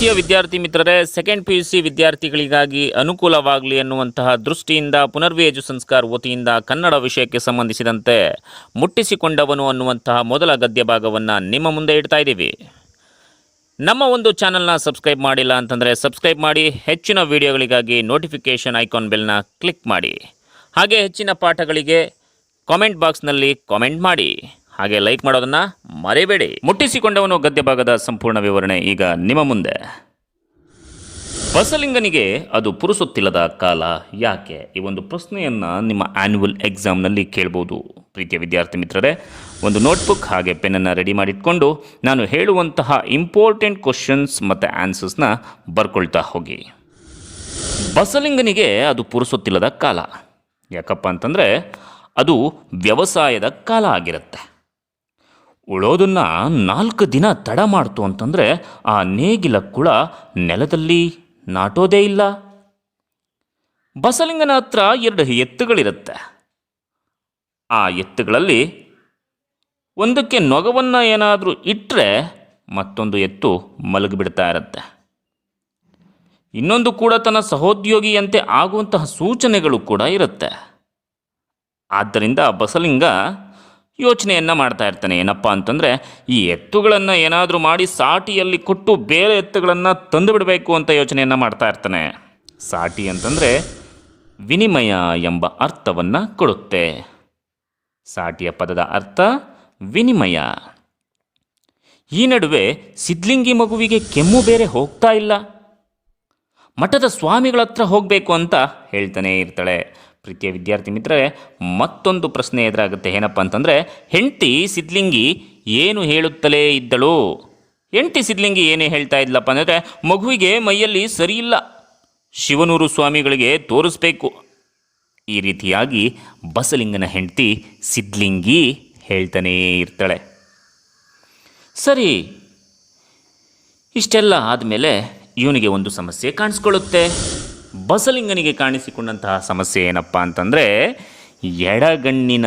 ಪ್ರೀತಿಯ ವಿದ್ಯಾರ್ಥಿ ಮಿತ್ರರೇ ಸೆಕೆಂಡ್ ಪಿ ಯು ಸಿ ವಿದ್ಯಾರ್ಥಿಗಳಿಗಾಗಿ ಅನುಕೂಲವಾಗಲಿ ಎನ್ನುವಂತಹ ದೃಷ್ಟಿಯಿಂದ ಪುನರ್ವೇಜು ಸಂಸ್ಕಾರ ವತಿಯಿಂದ ಕನ್ನಡ ವಿಷಯಕ್ಕೆ ಸಂಬಂಧಿಸಿದಂತೆ ಮುಟ್ಟಿಸಿಕೊಂಡವನು ಅನ್ನುವಂತಹ ಮೊದಲ ಗದ್ಯ ಭಾಗವನ್ನು ನಿಮ್ಮ ಮುಂದೆ ಇಡ್ತಾ ಇದ್ದೀವಿ. ನಮ್ಮ ಒಂದು ಚಾನಲ್ನ ಸಬ್ಸ್ಕ್ರೈಬ್ ಮಾಡಿಲ್ಲ ಅಂತಂದರೆ ಸಬ್ಸ್ಕ್ರೈಬ್ ಮಾಡಿ, ಹೆಚ್ಚಿನ ವಿಡಿಯೋಗಳಿಗಾಗಿ ನೋಟಿಫಿಕೇಷನ್ ಐಕಾನ್ ಬೆಲ್ನ ಕ್ಲಿಕ್ ಮಾಡಿ. ಹಾಗೆ ಹೆಚ್ಚಿನ ಪಾಠಗಳಿಗೆ ಕಾಮೆಂಟ್ ಬಾಕ್ಸ್ನಲ್ಲಿ ಕಾಮೆಂಟ್ ಮಾಡಿ. ಹಾಗೆ ಲೈಕ್ ಮಾಡೋದನ್ನು ಮರೆಯಬೇಡಿ ಮುಟ್ಟಿಸಿಕೊಂಡವನು ಗದ್ಯ ಭಾಗದ ಸಂಪೂರ್ಣ ವಿವರಣೆ ಈಗ ನಿಮ್ಮ ಮುಂದೆ. ಬಸಲಿಂಗನಿಗೆ ಅದು ಪುರುಸುತ್ತಿಲ್ಲದ ಕಾಲ ಯಾಕೆ? ಈ ಒಂದು ಪ್ರಶ್ನೆಯನ್ನು ನಿಮ್ಮ ಆ್ಯನ್ಯುವಲ್ ಎಕ್ಸಾಮ್ನಲ್ಲಿ ಕೇಳ್ಬೋದು. ಪ್ರೀತಿಯ ವಿದ್ಯಾರ್ಥಿ ಮಿತ್ರರೇ, ಒಂದು ನೋಟ್ಬುಕ್ ಹಾಗೆ ಪೆನ್ನನ್ನು ರೆಡಿ ಮಾಡಿಟ್ಕೊಂಡು ನಾನು ಹೇಳುವಂತಹ ಇಂಪಾರ್ಟೆಂಟ್ ಕ್ವಶನ್ಸ್ ಮತ್ತು ಆನ್ಸರ್ಸ್ನ ಬರ್ಕೊಳ್ತಾ ಹೋಗಿ. ಬಸಲಿಂಗನಿಗೆ ಅದು ಪುರುಸುತ್ತಿಲ್ಲದ ಕಾಲ. ಯಾಕಪ್ಪ ಅಂತಂದರೆ ಅದು ವ್ಯವಸಾಯದ ಕಾಲ ಆಗಿರುತ್ತೆ. ಉಳೋದನ್ನು ನಾಲ್ಕು ದಿನ ತಡ ಮಾಡ್ತು ಅಂತಂದರೆ ಆ ನೇಗಿಲ ಕುಳ ನೆಲದಲ್ಲಿ ನಾಟೋದೇ ಇಲ್ಲ. ಬಸಲಿಂಗನ ಹತ್ರ ಎರಡು ಎತ್ತುಗಳಿರುತ್ತೆ. ಆ ಎತ್ತುಗಳಲ್ಲಿ ಒಂದಕ್ಕೆ ನೊಗವನ್ನು ಏನಾದರೂ ಇಟ್ಟರೆ ಮತ್ತೊಂದು ಎತ್ತು ಮಲಗಿಬಿಡ್ತಾ ಇರುತ್ತೆ. ಇನ್ನೊಂದು ಕೂಡ ತನ್ನ ಸಹೋದ್ಯೋಗಿಯಂತೆ ಆಗುವಂತಹ ಸೂಚನೆಗಳು ಕೂಡ ಇರುತ್ತೆ. ಆದ್ದರಿಂದ ಬಸಲಿಂಗ ಯೋಚನೆಯನ್ನು ಮಾಡ್ತಾ ಇರ್ತಾನೆ. ಏನಪ್ಪ ಅಂತಂದರೆ ಈ ಎತ್ತುಗಳನ್ನು ಏನಾದರೂ ಮಾಡಿ ಸಾಟಿಯಲ್ಲಿ ಕೊಟ್ಟು ಬೇರೆ ಎತ್ತುಗಳನ್ನು ತಂದು ಬಿಡಬೇಕು ಅಂತ ಯೋಚನೆಯನ್ನು ಮಾಡ್ತಾ ಇರ್ತಾನೆ. ಸಾಟಿ ಅಂತಂದರೆ ವಿನಿಮಯ ಎಂಬ ಅರ್ಥವನ್ನು ಕೊಡುತ್ತೆ. ಸಾಟಿಯ ಪದದ ಅರ್ಥ ವಿನಿಮಯ. ಈ ನಡುವೆ ಸಿದ್ಲಿಂಗಿ ಮಗುವಿಗೆ ಕೆಮ್ಮು ಬೇರೆ ಹೋಗ್ತಾ ಇಲ್ಲ. ಮಠದ ಸ್ವಾಮಿಗಳ ಹತ್ರ ಹೋಗಬೇಕು ಅಂತ ಹೇಳ್ತಾನೆ ಇರ್ತಾಳೆ. ಪ್ರೀತಿಯ ವಿದ್ಯಾರ್ಥಿ ಮಿತ್ರರೇ, ಮತ್ತೊಂದು ಪ್ರಶ್ನೆ ಎದುರಾಗುತ್ತೆ. ಏನಪ್ಪ ಅಂತಂದರೆ, ಹೆಂಡತಿ ಸಿದ್ಲಿಂಗಿ ಏನು ಹೇಳುತ್ತಲೇ ಇದ್ದಳು? ಹೆಂಡತಿ ಸಿದ್ಲಿಂಗಿ ಏನೇ ಹೇಳ್ತಾ ಇದ್ಲಪ್ಪ ಅಂದರೆ, ಮಗುವಿಗೆ ಮೈಯಲ್ಲಿ ಸರಿಯಿಲ್ಲ. ಶಿವನೂರು ಸ್ವಾಮಿಗಳಿಗೆ ತೋರಿಸ್ಬೇಕು. ಈ ರೀತಿಯಾಗಿ ಬಸಲಿಂಗನ ಹೆಂಡತಿ ಸಿದ್ಲಿಂಗಿ ಹೇಳ್ತಾನೇ ಇರ್ತಾಳೆ. ಸರಿ, ಇಷ್ಟೆಲ್ಲ ಆದಮೇಲೆ ಇವನಿಗೆ ಒಂದು ಸಮಸ್ಯೆ ಕಾಣಿಸ್ಕೊಳ್ಳುತ್ತೆ. ಬಸಲಿಂಗನಿಗೆ ಕಾಣಿಸಿಕೊಂಡಂತಹ ಸಮಸ್ಯೆ ಏನಪ್ಪ ಅಂತಂದರೆ, ಎಡಗಣ್ಣಿನ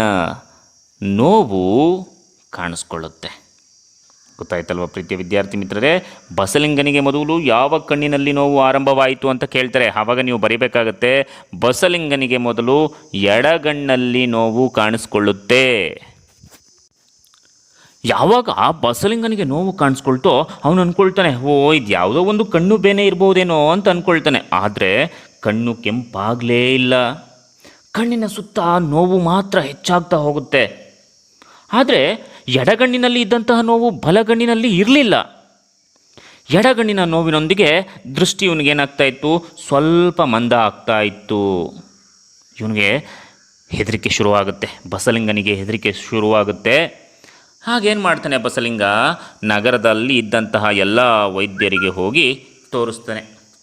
ನೋವು ಕಾಣಿಸ್ಕೊಳ್ಳುತ್ತೆ. ಗೊತ್ತಾಯ್ತಲ್ವ ಪ್ರೀತಿಯ ವಿದ್ಯಾರ್ಥಿ ಮಿತ್ರರೇ? ಬಸಲಿಂಗನಿಗೆ ಮೊದಲು ಯಾವ ಕಣ್ಣಿನಲ್ಲಿ ನೋವು ಆರಂಭವಾಯಿತು ಅಂತ ಕೇಳ್ತಾರೆ. ಆವಾಗ ನೀವು ಬರಿಬೇಕಾಗತ್ತೆ, ಬಸಲಿಂಗನಿಗೆ ಮೊದಲು ಎಡಗಣ್ಣಲ್ಲಿ ನೋವು ಕಾಣಿಸ್ಕೊಳ್ಳುತ್ತೆ. ಯಾವಾಗ ಆ ಬಸಲಿಂಗನಿಗೆ ನೋವು ಕಾಣಿಸ್ಕೊಳ್ತೋ ಅವನು ಅಂದ್ಕೊಳ್ತಾನೆ ಓ ಇದು ಯಾವುದೋ ಒಂದು ಕಣ್ಣು ಬೇನೆ ಇರ್ಬೋದೇನೋ ಅಂತ ಅಂದ್ಕೊಳ್ತಾನೆ ಆದರೆ ಕಣ್ಣು ಕೆಂಪಾಗಲೇ ಇಲ್ಲ. ಕಣ್ಣಿನ ಸುತ್ತ ನೋವು ಮಾತ್ರ ಹೆಚ್ಚಾಗ್ತಾ ಹೋಗುತ್ತೆ. ಆದರೆ ಎಡಗಣ್ಣಿನಲ್ಲಿ ಇದ್ದಂತಹ ನೋವು ಬಲಗಣ್ಣಿನಲ್ಲಿ ಇರಲಿಲ್ಲ. ಎಡಗಣ್ಣಿನ ನೋವಿನೊಂದಿಗೆ ದೃಷ್ಟಿ ಇವನಿಗೇನಾಗ್ತಾ ಇತ್ತು? ಸ್ವಲ್ಪ ಮಂದ ಆಗ್ತಾ ಇತ್ತು. ಇವನಿಗೆ ಹೆದರಿಕೆ ಶುರುವಾಗುತ್ತೆ. ಬಸಲಿಂಗನಿಗೆ ಹೆದರಿಕೆ ಶುರುವಾಗುತ್ತೆ. ಹಾಗೇನು ಮಾಡ್ತಾನೆ ಬಸಲಿಂಗ? ನಗರದಲ್ಲಿ ಇದ್ದಂತಹ ಎಲ್ಲ ವೈದ್ಯರಿಗೆ ಹೋಗಿ ತೋರಿಸ್ತಾನೆ.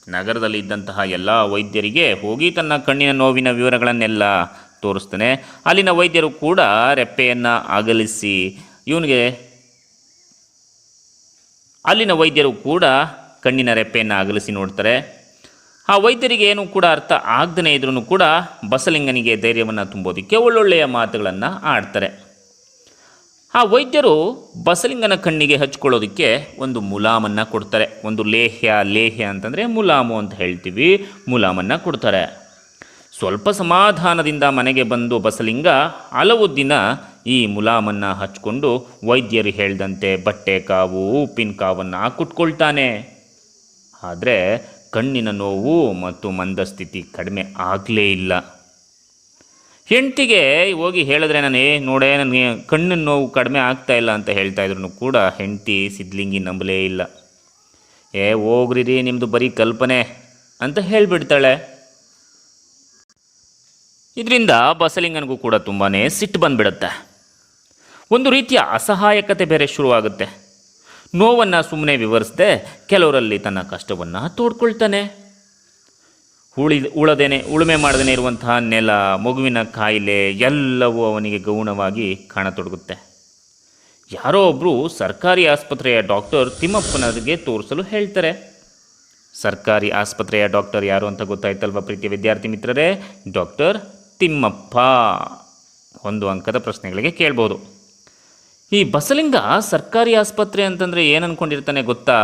ನಗರದಲ್ಲಿ ಇದ್ದಂತಹ ಎಲ್ಲ ವೈದ್ಯರಿಗೆ ಹೋಗಿ ತನ್ನ ಕಣ್ಣಿನ ನೋವಿನ ವಿವರಗಳನ್ನೆಲ್ಲ ತೋರಿಸ್ತಾನೆ. ಅಲ್ಲಿನ ವೈದ್ಯರು ಕೂಡ ರೆಪ್ಪೆಯನ್ನು ಅಗಲಿಸಿ ಇವನಿಗೆ ಅಲ್ಲಿನ ವೈದ್ಯರು ಕೂಡ ಕಣ್ಣಿನ ರೆಪ್ಪೆಯನ್ನು ಅಗಲಿಸಿ ನೋಡ್ತಾರೆ. ಆ ವೈದ್ಯರಿಗೆ ಏನು ಕೂಡ ಅರ್ಥ ಆಗದೇ ಇದ್ರೂ ಕೂಡ ಬಸಲಿಂಗನಿಗೆ ಧೈರ್ಯವನ್ನು ತುಂಬೋದಕ್ಕೆ ಒಳ್ಳೊಳ್ಳೆಯ ಮಾತುಗಳನ್ನು ಆಡ್ತಾರೆ. ಆ ವೈದ್ಯರು ಬಸಲಿಂಗನ ಕಣ್ಣಿಗೆ ಹಚ್ಕೊಳ್ಳೋದಕ್ಕೆ ಒಂದು ಮುಲಾಮನ್ನು ಕೊಡ್ತಾರೆ. ಒಂದು ಲೇಹ್ಯ ಲೇಹ್ಯ ಅಂತಂದರೆ ಮುಲಾಮು ಅಂತ ಹೇಳ್ತೀವಿ, ಮುಲಾಮನ್ನು ಕೊಡ್ತಾರೆ. ಸ್ವಲ್ಪ ಸಮಾಧಾನದಿಂದ ಮನೆಗೆ ಬಂದು ಬಸಲಿಂಗ ಹಲವು ದಿನ ಈ ಮುಲಾಮನ್ನು ಹಚ್ಕೊಂಡು ವೈದ್ಯರು ಹೇಳ್ದಂತೆ ಬಟ್ಟೆ ಕಾವು, ಉಪ್ಪಿನ ಕಾವನ್ನು ಕುಟ್ಕೊಳ್ತಾನೆ. ಆದರೆ ಕಣ್ಣಿನ ನೋವು ಮತ್ತು ಮಂದಸ್ಥಿತಿ ಕಡಿಮೆ ಆಗಲೇ ಇಲ್ಲ. ಹೆಂಡ್ತಿಗೆ ಹೋಗಿ ಹೇಳಿದ್ರೆ ನಾನು, ಏ, ನೋಡೇ, ನನಗೆ ಕಣ್ಣಿನ ನೋವು ಕಡಿಮೆ ಆಗ್ತಾ ಇಲ್ಲ ಅಂತ ಹೇಳ್ತಾ ಇದ್ರು ಕೂಡ ಹೆಂಡತಿ ಸಿದ್ಲಿಂಗಿ ನಂಬಲೇ ಇಲ್ಲ. ಏ, ಹೋಗ್ರಿ ರೀ ನಿಮ್ಮದು ಬರೀ ಕಲ್ಪನೆ ಅಂತ ಹೇಳಿಬಿಡ್ತಾಳೆ. ಇದರಿಂದ ಬಸಲಿಂಗನಿಗೂ ಕೂಡ ತುಂಬಾ ಸಿಟ್ಟು ಬಂದುಬಿಡುತ್ತೆ. ಒಂದು ರೀತಿಯ ಅಸಹಾಯಕತೆ ಬೇರೆ ಶುರುವಾಗುತ್ತೆ. ನೋವನ್ನು ಸುಮ್ಮನೆ ವಿವರಿಸದೆ ಕೆಲವರಲ್ಲಿ ತನ್ನ ಕಷ್ಟವನ್ನು ತೋಡ್ಕೊಳ್ತಾನೆ. ಉಳಿ ಉಳದೇನೆ, ಉಳುಮೆ ಮಾಡದೇ ಇರುವಂತಹ ನೆಲ, ಮಗುವಿನ ಕಾಯಿಲೆ ಎಲ್ಲವೂ ಅವನಿಗೆ ಗೌಣವಾಗಿ ಕಾಣತೊಡಗುತ್ತೆ. ಯಾರೋ ಒಬ್ಬರು ಸರ್ಕಾರಿ ಆಸ್ಪತ್ರೆಯ ಡಾಕ್ಟರ್ ತಿಮ್ಮಪ್ಪನವರಿಗೆ ತೋರಿಸಲು ಹೇಳ್ತಾರೆ. ಸರ್ಕಾರಿ ಆಸ್ಪತ್ರೆಯ ಡಾಕ್ಟರ್ ಯಾರು ಅಂತ ಗೊತ್ತಾಯ್ತಲ್ವ ಪ್ರೀತಿಯ ವಿದ್ಯಾರ್ಥಿ ಮಿತ್ರರೇ? ಡಾಕ್ಟರ್ ತಿಮ್ಮಪ್ಪ. ಒಂದು ಅಂಕದ ಪ್ರಶ್ನೆಗಳಿಗೆ ಕೇಳ್ಬೋದು. ಈ ಬಸಲಿಂಗ ಸರ್ಕಾರಿ ಆಸ್ಪತ್ರೆ ಅಂತಂದರೆ ಏನು ಅಂದ್ಕೊಂಡಿರ್ತಾನೆ ಗೊತ್ತಾ?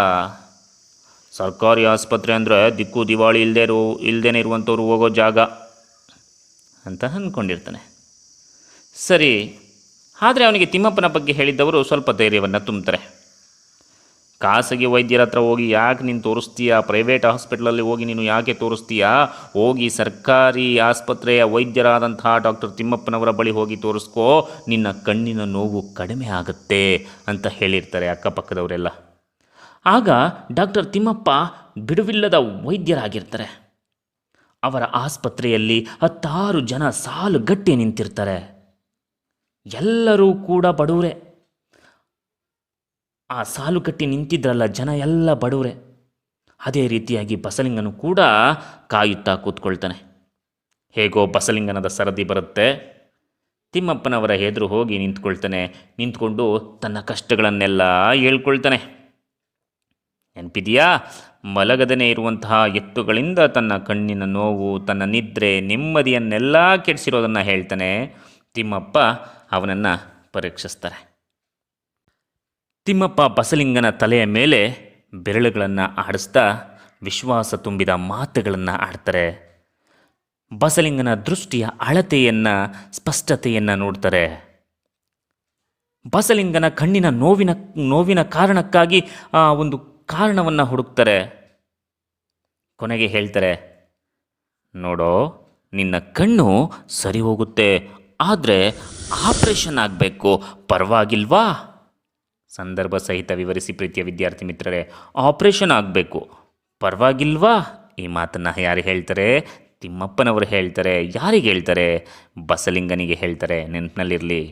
ಸರ್ಕಾರಿ ಆಸ್ಪತ್ರೆ ಅಂದರೆ ದಿಕ್ಕು ದಿವಾಳಿ ಇಲ್ಲದೆ ಇರೋ ಇಲ್ಲದೇ ಇರುವಂಥವ್ರು ಹೋಗೋ ಜಾಗ ಅಂತ ಅಂದ್ಕೊಂಡಿರ್ತಾನೆ. ಸರಿ, ಆದರೆ ಅವನಿಗೆ ತಿಮ್ಮಪ್ಪನ ಬಗ್ಗೆ ಹೇಳಿದ್ದವರು ಸ್ವಲ್ಪ ಧೈರ್ಯವನ್ನು ತುಂಬ್ತಾರೆ. ಖಾಸಗಿ ವೈದ್ಯರ ಹತ್ರ ಹೋಗಿ ಯಾಕೆ ನೀನು ತೋರಿಸ್ತೀಯಾ? ಪ್ರೈವೇಟ್ ಹಾಸ್ಪಿಟ್ಲಲ್ಲಿ ಹೋಗಿ ನೀನು ಯಾಕೆ ತೋರಿಸ್ತೀಯಾ? ಹೋಗಿ ಸರ್ಕಾರಿ ಆಸ್ಪತ್ರೆಯ ವೈದ್ಯರಾದಂತಹ ಡಾಕ್ಟರ್ ತಿಮ್ಮಪ್ಪನವರ ಬಳಿ ಹೋಗಿ ತೋರಿಸ್ಕೋ, ನಿನ್ನ ಕಣ್ಣಿನ ನೋವು ಕಡಿಮೆ ಆಗುತ್ತೆ ಅಂತ ಹೇಳಿರ್ತಾರೆ ಅಕ್ಕಪಕ್ಕದವರೆಲ್ಲ. ಆಗ ಡಾಕ್ಟರ್ ತಿಮ್ಮಪ್ಪ ಬಿಡುವಿಲ್ಲದ ವೈದ್ಯರಾಗಿರ್ತಾರೆ. ಅವರ ಆಸ್ಪತ್ರೆಯಲ್ಲಿ ಹತ್ತಾರು ಜನ ಸಾಲು ಗಟ್ಟಿ ನಿಂತಿರ್ತಾರೆ. ಎಲ್ಲರೂ ಕೂಡ ಬಡವರೇ ಆ ಸಾಲು ಕಟ್ಟಿ ನಿಂತಿದ್ರಲ್ಲ ಜನ ಎಲ್ಲ ಬಡವರೇ ಅದೇ ರೀತಿಯಾಗಿ ಬಸಲಿಂಗನು ಕೂಡ ಕಾಯುತ್ತಾ ಕೂತ್ಕೊಳ್ತಾನೆ. ಹೇಗೋ ಬಸಲಿಂಗನದ ಸರದಿ ಬರುತ್ತೆ. ತಿಮ್ಮಪ್ಪನವರ ಎದುರು ಹೋಗಿ ನಿಂತ್ಕೊಳ್ತಾನೆ, ನಿಂತ್ಕೊಂಡು ತನ್ನ ಕಷ್ಟಗಳನ್ನೆಲ್ಲ ಹೇಳ್ಕೊಳ್ತಾನೆ. ನೆನಪಿದೆಯಾ ಮಲಗದನೇ ಇರುವಂತಹ ಎತ್ತುಗಳಿಂದ ತನ್ನ ಕಣ್ಣಿನ ನೋವು, ತನ್ನ ನಿದ್ರೆ, ನೆಮ್ಮದಿಯನ್ನೆಲ್ಲ ಕೆಡಿಸಿರೋದನ್ನು ಹೇಳ್ತಾನೆ ತಿಮ್ಮಪ್ಪ ಅವನನ್ನು ಪರೀಕ್ಷಿಸ್ತಾರೆ. ತಿಮ್ಮಪ್ಪ ಬಸಲಿಂಗನ ತಲೆಯ ಮೇಲೆ ಬೆರಳುಗಳನ್ನು ಆಡಿಸ್ತಾ ವಿಶ್ವಾಸ ತುಂಬಿದ ಮಾತುಗಳನ್ನು ಆಡ್ತಾರೆ. ಬಸಲಿಂಗನ ದೃಷ್ಟಿಯ ಅಳತೆಯನ್ನು, ಸ್ಪಷ್ಟತೆಯನ್ನು ನೋಡ್ತಾರೆ. ಬಸಲಿಂಗನ ಕಣ್ಣಿನ ನೋವಿನ ನೋವಿನ ಕಾರಣಕ್ಕಾಗಿ ಆ ಒಂದು ಕಾರಣವನ್ನು ಹುಡುಕ್ತಾರೆ. ಕೊನೆಗೆ ಹೇಳ್ತಾರೆ, ನೋಡೋ, ನಿನ್ನ ಕಣ್ಣು ಸರಿ ಹೋಗುತ್ತೆ, ಆದರೆ ಆಪರೇಷನ್ ಆಗಬೇಕು, ಪರವಾಗಿಲ್ವಾ? ಸಂದರ್ಭ ಸಹಿತ ವಿವರಿಸಿ ಪ್ರೀತಿಯ ವಿದ್ಯಾರ್ಥಿ ಮಿತ್ರರೇ, ಆಪರೇಷನ್ ಆಗಬೇಕು, ಪರವಾಗಿಲ್ವಾ? ಈ ಮಾತನ್ನು ಯಾರು ಹೇಳ್ತಾರೆ? ತಿಮ್ಮಪ್ಪನವರು ಹೇಳ್ತಾರೆ, ಯಾರಿಗೆ ಹೇಳ್ತಾರೆ? ಬಸಲಿಂಗನಿಗೆ ಹೇಳ್ತಾರೆ, ನೆನಪಿನಲ್ಲಿರಲಿ.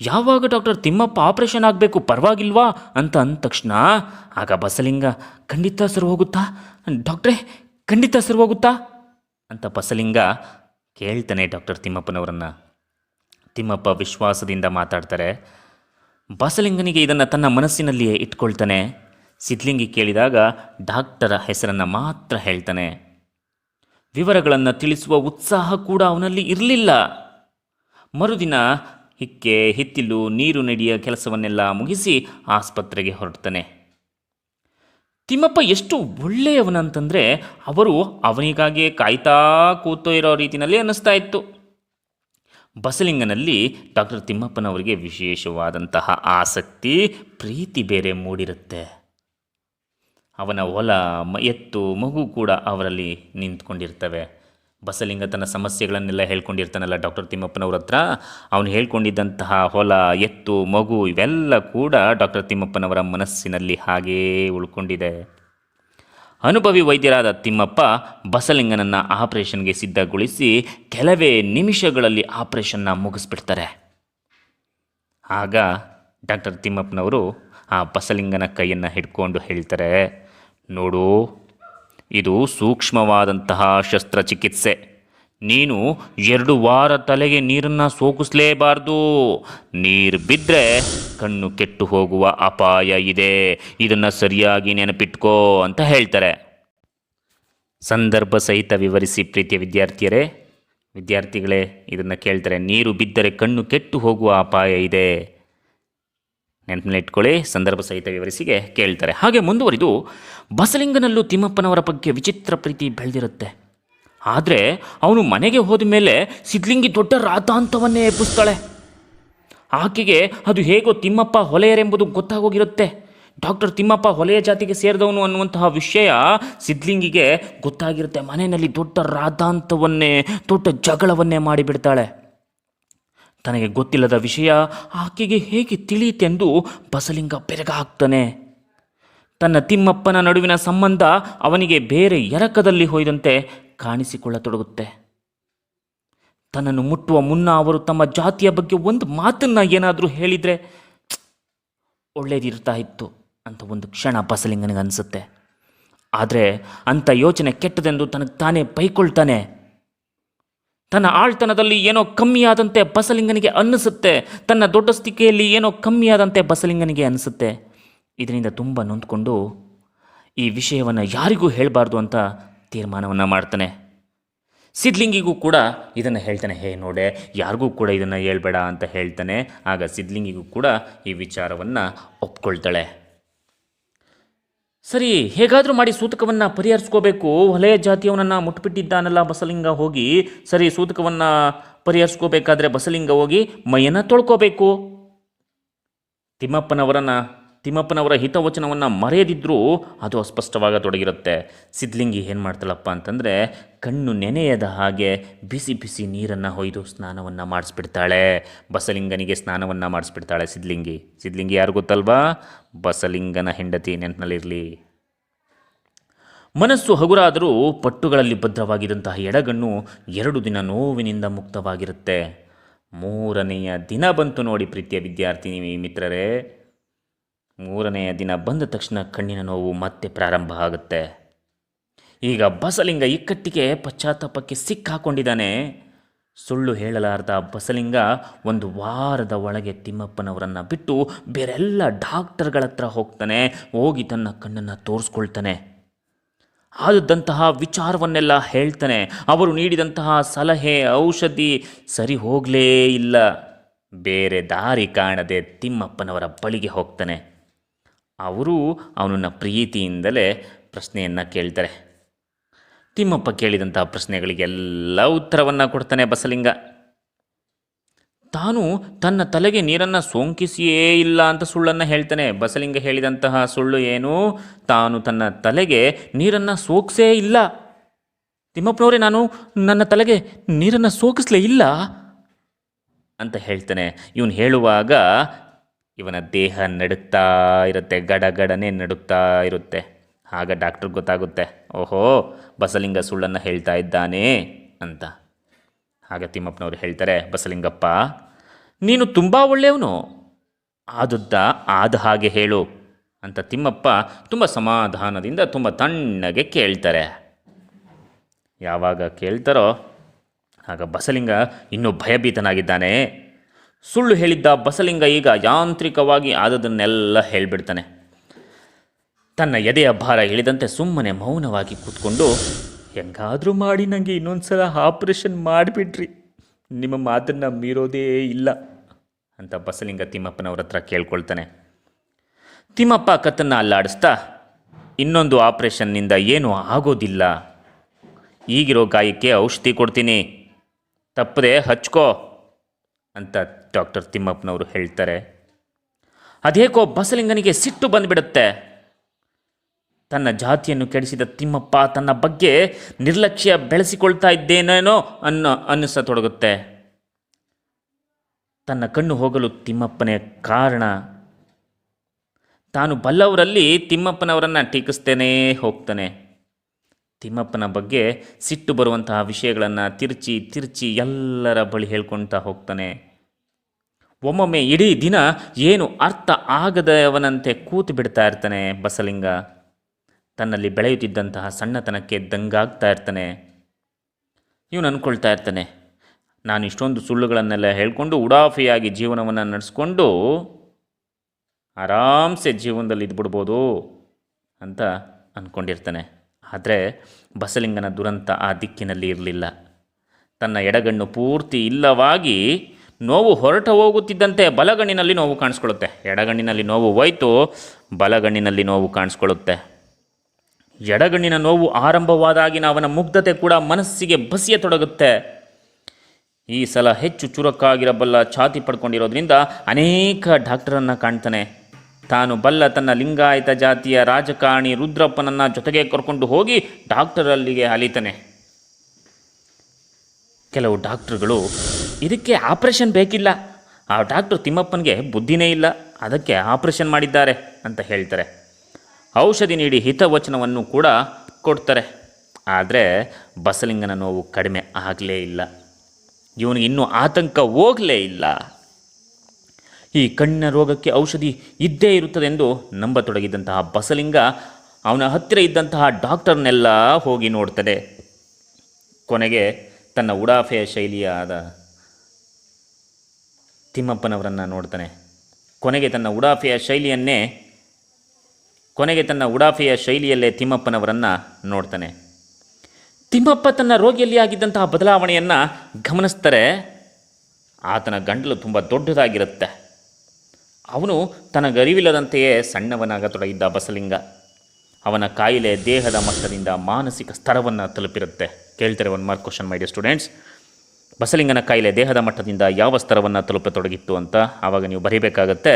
ಯಾವಾಗ ಡಾಕ್ಟರ್ ತಿಮ್ಮಪ್ಪ ಆಪರೇಷನ್ ಆಗಬೇಕು ಪರವಾಗಿಲ್ವಾ ಅಂತ ಅಂದ ತಕ್ಷಣ, ಆಗ ಬಸಲಿಂಗ, ಖಂಡಿತ ಸರ್ ಹೋಗುತ್ತಾ? ಡಾಕ್ಟ್ರೇ, ಖಂಡಿತ ಸರ್ ಹೋಗುತ್ತಾ? ಅಂತ ಬಸಲಿಂಗ ಕೇಳ್ತಾನೆ ಡಾಕ್ಟರ್ ತಿಮ್ಮಪ್ಪನವರನ್ನು. ತಿಮ್ಮಪ್ಪ ವಿಶ್ವಾಸದಿಂದ ಮಾತಾಡ್ತಾರೆ. ಬಸಲಿಂಗನಿಗೆ ಇದನ್ನು ತನ್ನ ಮನಸ್ಸಿನಲ್ಲಿಯೇ ಇಟ್ಕೊಳ್ತಾನೆ. ಸಿದ್ಲಿಂಗಿ ಕೇಳಿದಾಗ ಡಾಕ್ಟರ ಹೆಸರನ್ನು ಮಾತ್ರ ಹೇಳ್ತಾನೆ. ವಿವರಗಳನ್ನು ತಿಳಿಸುವ ಉತ್ಸಾಹ ಕೂಡ ಅವನಲ್ಲಿ ಇರಲಿಲ್ಲ. ಮರುದಿನ ಹಿಕ್ಕೆ, ಹಿತ್ತಿಲು, ನೀರು ನೆಡಿಯ ಕೆಲಸವನ್ನೆಲ್ಲ ಮುಗಿಸಿ ಆಸ್ಪತ್ರೆಗೆ ಹೊರಡ್ತಾನೆ. ತಿಮ್ಮಪ್ಪ ಎಷ್ಟು ಒಳ್ಳೆಯವನಂತಂದರೆ ಅವರು ಅವನಿಗಾಗಿಯೇ ಕಾಯ್ತಾ ಕೂತೋ ಇರೋ ರೀತಿಯಲ್ಲಿ ಅನ್ನಿಸ್ತಾ ಇತ್ತು. ಬಸಲಿಂಗನಲ್ಲಿ ಡಾಕ್ಟರ್ ತಿಮ್ಮಪ್ಪನವರಿಗೆ ವಿಶೇಷವಾದಂತಹ ಆಸಕ್ತಿ, ಪ್ರೀತಿ ಬೇರೆ ಮೂಡಿರುತ್ತೆ. ಅವನ ಒಲ ಎತ್ತು, ಮಗು ಕೂಡ ಅವರಲ್ಲಿ ನಿಂತ್ಕೊಂಡಿರ್ತವೆ. ಬಸಲಿಂಗ ತನ್ನ ಸಮಸ್ಯೆಗಳನ್ನೆಲ್ಲ ಹೇಳ್ಕೊಂಡಿರ್ತಾನಲ್ಲ ಡಾಕ್ಟರ್ ತಿಮ್ಮಪ್ಪನವ್ರ ಹತ್ರ. ಅವನು ಹೇಳ್ಕೊಂಡಿದ್ದಂತಹ ಹೊಲ, ಎತ್ತು, ಮಗು ಇವೆಲ್ಲ ಕೂಡ ಡಾಕ್ಟರ್ ತಿಮ್ಮಪ್ಪನವರ ಮನಸ್ಸಿನಲ್ಲಿ ಹಾಗೇ ಉಳ್ಕೊಂಡಿದೆ. ಅನುಭವಿ ವೈದ್ಯರಾದ ತಿಮ್ಮಪ್ಪ ಬಸಲಿಂಗನನ್ನು ಆಪರೇಷನ್ಗೆ ಸಿದ್ಧಗೊಳಿಸಿ ಕೆಲವೇ ನಿಮಿಷಗಳಲ್ಲಿ ಆಪರೇಷನ್ನ ಮುಗಿಸ್ಬಿಡ್ತಾರೆ. ಆಗ ಡಾಕ್ಟರ್ ತಿಮ್ಮಪ್ಪನವರು ಆ ಬಸಲಿಂಗನ ಕೈಯನ್ನು ಹಿಡ್ಕೊಂಡು ಹೇಳ್ತಾರೆ, ನೋಡು ಇದು ಸೂಕ್ಷ್ಮವಾದಂತಹ ಶಸ್ತ್ರಚಿಕಿತ್ಸೆ. ನೀನು ಎರಡು ವಾರ ತಲೆಗೆ ನೀರನ್ನು ಸೋಕಿಸ್ಲೇಬಾರ್ದು. ನೀರು ಬಿದ್ದರೆ ಕಣ್ಣು ಕೆಟ್ಟು ಹೋಗುವ ಅಪಾಯ ಇದೆ. ಇದನ್ನು ಸರಿಯಾಗಿ ನೆನಪಿಟ್ಕೋ ಅಂತ ಹೇಳ್ತಾರೆ. ಸಂದರ್ಭ ಸಹಿತ ವಿವರಿಸಿ ಪ್ರೀತಿಯ ವಿದ್ಯಾರ್ಥಿಯರೇ. ವಿದ್ಯಾರ್ಥಿಗಳೇ, ಇದನ್ನು ಕೇಳ್ತಾರೆ. ನೀರು ಬಿದ್ದರೆ ಕಣ್ಣು ಕೆಟ್ಟು ಹೋಗುವ ಅಪಾಯ ಇದೆ. ನೆನಪಿನಲ್ಲಿ ಇಟ್ಕೊಳ್ಳಿ, ಸಂದರ್ಭ ಸಹಿತ ವಿವರಿಸಿಗೆ ಕೇಳ್ತಾರೆ. ಹಾಗೆ ಮುಂದುವರಿದು, ಬಸಲಿಂಗನಲ್ಲೂ ತಿಮ್ಮಪ್ಪನವರ ಬಗ್ಗೆ ವಿಚಿತ್ರ ಪ್ರೀತಿ ಬೆಳೆದಿರುತ್ತೆ. ಆದರೆ, ಅವನು ಮನೆಗೆ ಹೋದ ಮೇಲೆ ಸಿದ್ಲಿಂಗಿ ದೊಡ್ಡ ರಾತಾಂತವನ್ನೇ ಎಬ್ಬಿಸ್ತಾಳೆ. ಆಕೆಗೆ ಅದು ಹೇಗೋ ತಿಮ್ಮಪ್ಪ ಹೊಲೆಯರೆಂಬುದು ಗೊತ್ತಾಗೋಗಿರುತ್ತೆ. ಡಾಕ್ಟರ್ ತಿಮ್ಮಪ್ಪ ಹೊಲೆಯ ಜಾತಿಗೆ ಸೇರಿದವನು ಅನ್ನುವಂತಹ ವಿಷಯ ಸಿದ್ಲಿಂಗಿಗೆ ಗೊತ್ತಾಗಿರುತ್ತೆ. ಮನೆಯಲ್ಲಿ ದೊಡ್ಡ ರಾತಾಂತವನ್ನೇ, ದೊಡ್ಡ ಜಗಳವನ್ನೇ ಮಾಡಿಬಿಡ್ತಾಳೆ. ತನಗೆ ಗೊತ್ತಿಲ್ಲದ ವಿಷಯ ಆಕೆಗೆ ಹೇಗೆ ತಿಳಿಯಿತೆಂದು ಬಸಲಿಂಗ ಬೆರಗಾಗ್ತಾನೆ. ತನ್ನ ತಿಮ್ಮಪ್ಪನ ನಡುವಿನ ಸಂಬಂಧ ಅವನಿಗೆ ಬೇರೆ ಎರಕದಲ್ಲಿ ಹೋಯ್ದಂತೆ ಕಾಣಿಸಿಕೊಳ್ಳತೊಡಗುತ್ತೆ. ತನ್ನನ್ನು ಮುಟ್ಟುವ ಮುನ್ನ ಅವರು ತಮ್ಮ ಜಾತಿಯ ಬಗ್ಗೆ ಒಂದು ಮಾತನ್ನ ಏನಾದರೂ ಹೇಳಿದರೆ ಒಳ್ಳೇದಿರ್ತಾ ಇತ್ತು ಅಂತ ಒಂದು ಕ್ಷಣ ಬಸಲಿಂಗನಿಗೆ ಅನಿಸುತ್ತೆ ಆದರೆ ಅಂಥ ಯೋಚನೆ ಕೆಟ್ಟದೆಂದು ತನಗೆ ತಾನೇ ಬೈಕೊಳ್ತಾನೆ. ತನ್ನ ಆಳ್ತನದಲ್ಲಿ ಏನೋ ಕಮ್ಮಿಯಾದಂತೆ ಬಸಲಿಂಗನಿಗೆ ಅನ್ನಿಸುತ್ತೆ, ತನ್ನ ದೊಡ್ಡ ಸ್ಥಿತಿಯಲ್ಲಿ ಏನೋ ಕಮ್ಮಿಯಾದಂತೆ ಬಸಲಿಂಗನಿಗೆ ಅನ್ನಿಸುತ್ತೆ. ಇದರಿಂದ ತುಂಬ ನೊಂದ್ಕೊಂಡು ಈ ವಿಷಯವನ್ನು ಯಾರಿಗೂ ಹೇಳಬಾರ್ದು ಅಂತ ತೀರ್ಮಾನವನ್ನು ಮಾಡ್ತಾನೆ. ಸಿದ್ಲಿಂಗಿಗೂ ಕೂಡ ಇದನ್ನು ಹೇಳ್ತಾನೆ, ಹೇ ನೋಡೆ, ಯಾರಿಗೂ ಕೂಡ ಇದನ್ನು ಹೇಳ್ಬೇಡ ಅಂತ ಹೇಳ್ತಾನೆ. ಆಗ ಸಿದ್ಲಿಂಗಿಗೂ ಕೂಡ ಈ ವಿಚಾರವನ್ನು ಒಪ್ಕೊಳ್ತಾಳೆ. ಸರಿ, ಹೇಗಾದರೂ ಮಾಡಿ ಸೂತಕವನ್ನು ಪರಿಹರಿಸ್ಕೋಬೇಕು. ಹೊಲೆಯ ಜಾತಿಯವನನ್ನು ಮುಟ್ಬಿಟ್ಟಿದ್ದಾನಲ್ಲ ಬಸಲಿಂಗ ಹೋಗಿ. ಸರಿ, ಸೂತಕವನ್ನು ಪರಿಹರಿಸ್ಕೋಬೇಕಾದ್ರೆ ಬಸಲಿಂಗ ಹೋಗಿ ಮೈಯನ್ನು ತೊಳ್ಕೋಬೇಕು. ತಿಮ್ಮಪ್ಪನವರನ್ನು ತಿಮ್ಮಪ್ಪನವರ ಹಿತವಚನವನ್ನು ಮರೆಯದಿದ್ದರೂ ಅದು ಅಸ್ಪಷ್ಟವಾಗತೊಡಗಿರುತ್ತೆ ಸಿದ್ಲಿಂಗಿ ಏನು ಮಾಡ್ತಾಳಪ್ಪ ಅಂತಂದರೆ ಕಣ್ಣು ನೆನೆಯದ ಹಾಗೆ ಬಿಸಿ ಬಿಸಿ ನೀರನ್ನು ಹೊಯ್ದು ಸ್ನಾನವನ್ನು ಮಾಡಿಸ್ಬಿಡ್ತಾಳೆ. ಬಸಲಿಂಗನಿಗೆ ಸ್ನಾನವನ್ನು ಮಾಡಿಸ್ಬಿಡ್ತಾಳೆ ಸಿದ್ಲಿಂಗಿ ಸಿದ್ಲಿಂಗಿ ಯಾರು ಗೊತ್ತಲ್ವಾ? ಬಸಲಿಂಗನ ಹೆಂಡತಿ ನೆನಪಿನಲ್ಲಿರಲಿ. ಮನಸ್ಸು ಹಗುರಾದರೂ ಪಟ್ಟುಗಳಲ್ಲಿ ಭದ್ರವಾಗಿದ್ದಂತಹ ಎಡಗಣ್ಣು ಎರಡು ದಿನ ನೋವಿನಿಂದ ಮುಕ್ತವಾಗಿರುತ್ತೆ. ಮೂರನೆಯ ದಿನ ಬಂತು ನೋಡಿ ಪ್ರೀತಿಯ ವಿದ್ಯಾರ್ಥಿನಿ ಮಿತ್ರರೇ. ಮೂರನೆಯ ದಿನ ಬಂದ ತಕ್ಷಣ ಕಣ್ಣಿನ ನೋವು ಮತ್ತೆ ಪ್ರಾರಂಭ ಆಗುತ್ತೆ. ಈಗ ಬಸಲಿಂಗ ಇಕ್ಕಟ್ಟಿಗೆ ಪಶ್ಚಾತ್ತಾಪಕ್ಕೆ ಸಿಕ್ಕಾಕೊಂಡಿದ್ದಾನೆ. ಸುಳ್ಳು ಹೇಳಲಾರದ ಬಸಲಿಂಗ ಒಂದು ವಾರದ ಒಳಗೆ ತಿಮ್ಮಪ್ಪನವರನ್ನು ಬಿಟ್ಟು ಬೇರೆಲ್ಲ ಡಾಕ್ಟರ್ಗಳ ಹತ್ರ ಹೋಗ್ತಾನೆ, ಹೋಗಿ ತನ್ನ ಕಣ್ಣನ್ನು ತೋರಿಸ್ಕೊಳ್ತಾನೆ. ಆದದ್ದಂತಹ ವಿಚಾರವನ್ನೆಲ್ಲ ಹೇಳ್ತಾನೆ. ಅವರು ನೀಡಿದಂತಹ ಸಲಹೆ, ಔಷಧಿ ಸರಿ ಹೋಗಲೇ ಇಲ್ಲ. ಬೇರೆ ದಾರಿ ಕಾಣದೆ ತಿಮ್ಮಪ್ಪನವರ ಬಳಿಗೆ ಹೋಗ್ತಾನೆ. ಅವರು ಅವನನ್ನ ಪ್ರೀತಿಯಿಂದಲೇ ಪ್ರಶ್ನೆಯನ್ನು ಕೇಳ್ತಾರೆ. ತಿಮ್ಮಪ್ಪ ಕೇಳಿದಂತಹ ಪ್ರಶ್ನೆಗಳಿಗೆಲ್ಲ ಉತ್ತರವನ್ನು ಕೊಡ್ತಾನೆ ಬಸಲಿಂಗ. ತಾನು ತನ್ನ ತಲೆಗೆ ನೀರನ್ನು ಸೋಂಕಿಸಿಯೇ ಇಲ್ಲ ಅಂತ ಸುಳ್ಳನ್ನು ಹೇಳ್ತಾನೆ. ಬಸಲಿಂಗ ಹೇಳಿದಂತಹ ಸುಳ್ಳು ಏನು? ತಾನು ತನ್ನ ತಲೆಗೆ ನೀರನ್ನು ಸೋಕಿಸೇ ಇಲ್ಲ. ತಿಮ್ಮಪ್ಪನವರೇ, ನಾನು ನನ್ನ ತಲೆಗೆ ನೀರನ್ನು ಸೋಕಿಸ್ಲೇ ಇಲ್ಲ ಅಂತ ಹೇಳ್ತಾನೆ. ಇವನು ಹೇಳುವಾಗ ಇವನ ದೇಹ ನಡುಕ್ತಾ ಇರುತ್ತೆ, ಗಡಗಡನೆ ನಡುಕ್ತಾ ಇರುತ್ತೆ. ಆಗ ಡಾಕ್ಟ್ರಿಗೆ ಗೊತ್ತಾಗುತ್ತೆ, ಓಹೋ, ಬಸಲಿಂಗ ಸುಳ್ಳನ್ನು ಹೇಳ್ತಾ ಇದ್ದಾನೆ ಅಂತ. ಆಗ ತಿಮ್ಮಪ್ಪನವರು ಹೇಳ್ತಾರೆ, ಬಸಲಿಂಗಪ್ಪ, ನೀನು ತುಂಬ ಒಳ್ಳೆಯವನು. ಆದದ್ದ ಆದ ಹಾಗೆ ಹೇಳು ಅಂತ ತಿಮ್ಮಪ್ಪ ತುಂಬ ಸಮಾಧಾನದಿಂದ ತುಂಬ ತಣ್ಣಗೆ ಕೇಳ್ತಾರೆ. ಯಾವಾಗ ಕೇಳ್ತಾರೋ ಆಗ ಬಸಲಿಂಗ ಇನ್ನೂ ಭಯಭೀತನಾಗಿದ್ದಾನೆ. ಸುಳ್ಳು ಹೇಳಿದ್ದ ಬಸಲಿಂಗ ಈಗ ಯಾಂತ್ರಿಕವಾಗಿ ಆದದನ್ನೆಲ್ಲ ಹೇಳಿಬಿಡ್ತಾನೆ. ತನ್ನ ಎದೆಯ ಭಾರ ಇಳಿದಂತೆ ಸುಮ್ಮನೆ ಮೌನವಾಗಿ ಕೂತ್ಕೊಂಡು, ಹೆಂಗಾದರೂ ಮಾಡಿ ನನಗೆ ಇನ್ನೊಂದು ಸಲ ಆಪ್ರೇಷನ್ ಮಾಡಿಬಿಡ್ರಿ. ನಿಮ್ಮ ಮಾತನ್ನು ಮೀರೋದೇ ಇಲ್ಲ, ಅಂತ ಬಸಲಿಂಗ ತಿಮ್ಮಪ್ಪನವ್ರ ಹತ್ರ ಕೇಳ್ಕೊಳ್ತಾನೆ. ತಿಮ್ಮಪ್ಪ ಕತ್ತನ್ನು ಅಲ್ಲಾಡಿಸ್ತಾ, ಇನ್ನೊಂದು ಆಪ್ರೇಷನ್ನಿಂದ ಏನೂ ಆಗೋದಿಲ್ಲ. ಈಗಿರೋ ಗಾಯಕ್ಕೆ ಔಷಧಿ ಕೊಡ್ತೀನಿ. ತಪ್ಪದೆ ಹಚ್ಕೋ, ಅಂತ ಡಾಕ್ಟರ್ ತಿಮ್ಮಪ್ಪನವರು ಹೇಳ್ತಾರೆ, ಅದೇಕೋ ಬಸಲಿಂಗನಿಗೆ ಸಿಟ್ಟು ಬಂದುಬಿಡುತ್ತೆ. ತನ್ನ ಜಾತಿಯನ್ನು ಕೆಡಿಸಿದ ತಿಮ್ಮಪ್ಪ ತನ್ನ ಬಗ್ಗೆ ನಿರ್ಲಕ್ಷ್ಯ ಬೆಳೆಸಿಕೊಳ್ತಾ ಇದ್ದೇನೇನೋ ಅನ್ನೋ ಅನ್ನಿಸತೊಡಗುತ್ತೆ ತನ್ನ ಕಣ್ಣು ಹೋಗಲು ತಿಮ್ಮಪ್ಪನೇ ಕಾರಣ. ತಾನು ಬಲ್ಲವರಲ್ಲಿ ತಿಮ್ಮಪ್ಪನವರನ್ನು ಟೀಕಿಸ್ತೇನೇ ಹೋಗ್ತಾನೆ. ತಿಮ್ಮಪ್ಪನ ಬಗ್ಗೆ ಸಿಟ್ಟು ಬರುವಂತಹ ವಿಷಯಗಳನ್ನು ತಿರುಚಿ ತಿರುಚಿ ಎಲ್ಲರ ಬಳಿ ಹೇಳ್ಕೊಳ್ತಾ ಹೋಗ್ತಾನೆ. ಒಮ್ಮೊಮ್ಮೆ ಇಡೀ ದಿನ ಏನು ಅರ್ಥ ಆಗದವನಂತೆ ಕೂತು ಬಿಡ್ತಾ ಇರ್ತಾನೆ ಬಸಲಿಂಗ. ತನ್ನಲ್ಲಿ ಬೆಳೆಯುತ್ತಿದ್ದಂತಹ ಸಣ್ಣತನಕ್ಕೆ ದಂಗಾಗ್ತಾ ಇರ್ತಾನೆ. ಇವನು ಅಂದ್ಕೊಳ್ತಾ ಇರ್ತಾನೆ, ನಾನು ಇಷ್ಟೊಂದು ಸುಳ್ಳುಗಳನ್ನೆಲ್ಲ ಹೇಳಿಕೊಂಡು ಉಡಾಫಿಯಾಗಿ ಜೀವನವನ್ನು ನಡೆಸ್ಕೊಂಡು ಆರಾಮ್ಸೆ ಜೀವನದಲ್ಲಿ ಇದ್ಬಿಡ್ಬೋದು ಅಂತ ಅಂದ್ಕೊಂಡಿರ್ತಾನೆ ಆದರೆ ಬಸಲಿಂಗನ ದುರಂತ ಆ ದಿಕ್ಕಿನಲ್ಲಿ ಇರಲಿಲ್ಲ. ತನ್ನ ಎಡಗಣ್ಣು ಪೂರ್ತಿ ಇಲ್ಲವಾಗಿ ನೋವು ಹೊರಟ ಹೋಗುತ್ತಿದ್ದಂತೆ ಬಲಗಣ್ಣಿನಲ್ಲಿ ನೋವು ಕಾಣಿಸ್ಕೊಳ್ಳುತ್ತೆ. ಎಡಗಣ್ಣಿನಲ್ಲಿ ನೋವು ಹೋಯ್ತು, ಬಲಗಣ್ಣಿನಲ್ಲಿ ನೋವು ಕಾಣಿಸ್ಕೊಳ್ಳುತ್ತೆ. ಎಡಗಣ್ಣಿನ ನೋವು ಆರಂಭವಾದಾಗಿನ ಅವನ ಮುಗ್ಧತೆ ಕೂಡ ಮನಸ್ಸಿಗೆ ಬಸಿಯ ತೊಡಗುತ್ತೆ. ಈ ಸಲ ಹೆಚ್ಚು ಚುರುಕಾಗಿರಬಲ್ಲ ಛಾತಿ ಪಡ್ಕೊಂಡಿರೋದ್ರಿಂದ ಅನೇಕ ಡಾಕ್ಟರನ್ನು ಕಾಣ್ತಾನೆ. ತಾನು ಬಲ್ಲ ತನ್ನ ಲಿಂಗಾಯತ ಜಾತಿಯ ರಾಜಕಾರಣಿ ರುದ್ರಪ್ಪನನ್ನು ಜೊತೆಗೆ ಕರ್ಕೊಂಡು ಹೋಗಿ ಡಾಕ್ಟರಲ್ಲಿಗೆ ಅಲಿತಾನೆ. ಕೆಲವು ಡಾಕ್ಟ್ರುಗಳು ಇದಕ್ಕೆ ಆಪ್ರೇಷನ್ ಬೇಕಿಲ್ಲ. ಆ ಡಾಕ್ಟ್ರು ತಿಮ್ಮಪ್ಪನಿಗೆ ಬುದ್ಧಿನೇ ಇಲ್ಲ. ಅದಕ್ಕೆ ಆಪ್ರೇಷನ್ ಮಾಡಿದ್ದಾರೆ ಅಂತ ಹೇಳ್ತಾರೆ. ಔಷಧಿ ನೀಡಿ ಹಿತವಚನವನ್ನು ಕೂಡ ಕೊಡ್ತಾರೆ. ಆದರೆ ಬಸಲಿಂಗನ ನೋವು ಕಡಿಮೆ ಆಗಲೇ ಇಲ್ಲ. ಇವನಿಗೆ ಇನ್ನೂ ಆತಂಕ ಹೋಗಲೇ ಇಲ್ಲ. ಈ ಕಣ್ಣಿನ ರೋಗಕ್ಕೆ ಔಷಧಿ ಇದ್ದೇ ಇರುತ್ತದೆ ಎಂದು ನಂಬತೊಡಗಿದ್ದಂತಹ ಬಸಲಿಂಗ ಅವನ ಹತ್ತಿರ ಇದ್ದಂತಹ ಡಾಕ್ಟರ್ನೆಲ್ಲ ಹೋಗಿ ನೋಡ್ತದೆ. ಕೊನೆಗೆ ತನ್ನ ಉಡಾಫೆಯ ಶೈಲಿಯಾದ ತಿಮ್ಮಪ್ಪನವರನ್ನು ನೋಡ್ತಾನೆ. ಕೊನೆಗೆ ತನ್ನ ಉಡಾಫೆಯ ಶೈಲಿಯನ್ನೇ, ಕೊನೆಗೆ ತನ್ನ ಉಡಾಫೆಯ ಶೈಲಿಯಲ್ಲೇ ತಿಮ್ಮಪ್ಪನವರನ್ನು ನೋಡ್ತಾನೆ. ತಿಮ್ಮಪ್ಪ ತನ್ನ ರೋಗಿಯಲ್ಲಿ ಆಗಿದ್ದಂತಹ ಬದಲಾವಣೆಯನ್ನು ಗಮನಿಸ್ತಾರೆ. ಆತನ ಗಂಡಲು ತುಂಬ ದೊಡ್ಡದಾಗಿರುತ್ತೆ. ಅವನು ತನಗರಿವಿಲ್ಲದಂತೆಯೇ ಸಣ್ಣವನಾಗತೊಡಗಿದ್ದ ಬಸಲಿಂಗ. ಅವನ ಕಾಯಿಲೆ ದೇಹದ ಮಟ್ಟದಿಂದ ಮಾನಸಿಕ ಸ್ತರವನ್ನು ತಲುಪಿರುತ್ತೆ. ಕೇಳ್ತಾರೆ one mark question my students ಬಸಲಿಂಗನ ಕಾಯಿಲೆ ದೇಹದ ಮಟ್ಟದಿಂದ ಯಾವ ಸ್ತರವನ್ನು ತಲುಪತೊಡಗಿತ್ತು ಅಂತ ಆವಾಗ ನೀವು ಬರೀಬೇಕಾಗತ್ತೆ.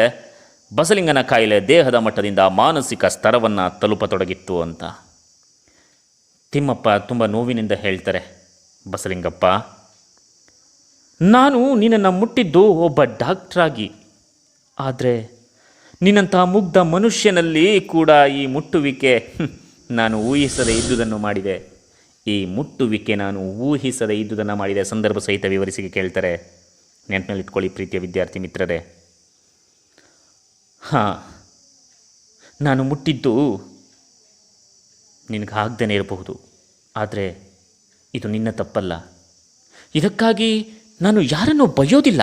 ಬಸಲಿಂಗನ ಕಾಯಿಲೆ ದೇಹದ ಮಟ್ಟದಿಂದ ಮಾನಸಿಕ ಸ್ತರವನ್ನು ತಲುಪತೊಡಗಿತ್ತು ಅಂತ. ತಿಮ್ಮಪ್ಪ ತುಂಬ ನೋವಿನಿಂದ ಹೇಳ್ತಾರೆ, ಬಸಲಿಂಗಪ್ಪ, ನಾನು ನಿನ್ನನ್ನು ಮುಟ್ಟಿದ್ದು ಒಬ್ಬ ಡಾಕ್ಟ್ರಾಗಿ. ಆದರೆ ನಿನ್ನಂತಹ ಮುಗ್ಧ ಮನುಷ್ಯನಲ್ಲಿ ಕೂಡ ಈ ಮುಟ್ಟುವಿಕೆ ನಾನು ಊಹಿಸದೆ ಇದ್ದುದನ್ನು ಮಾಡಿದೆ. ಈ ಮುಟ್ಟುವಿಕೆ ನಾನು ಊಹಿಸದೆ ಇದ್ದುದನ್ನು ಮಾಡಿದ ಸಂದರ್ಭ ಸಹಿತ ವಿವರಿಸಿ ಕೇಳ್ತಾರೆ. ನೆನಪಿನಲ್ಲಿಟ್ಕೊಳ್ಳಿ ಪ್ರೀತಿಯ ವಿದ್ಯಾರ್ಥಿ ಮಿತ್ರರೇ. ಹಾಂ, ನಾನು ಮುಟ್ಟಿದ್ದು ನಿನಗೆ ಆಗದೇ ಇರಬಹುದು. ಆದರೆ ಇದು ನಿನ್ನ ತಪ್ಪಲ್ಲ. ಇದಕ್ಕಾಗಿ ನಾನು ಯಾರನ್ನೂ ಬಯ್ಯೋದಿಲ್ಲ.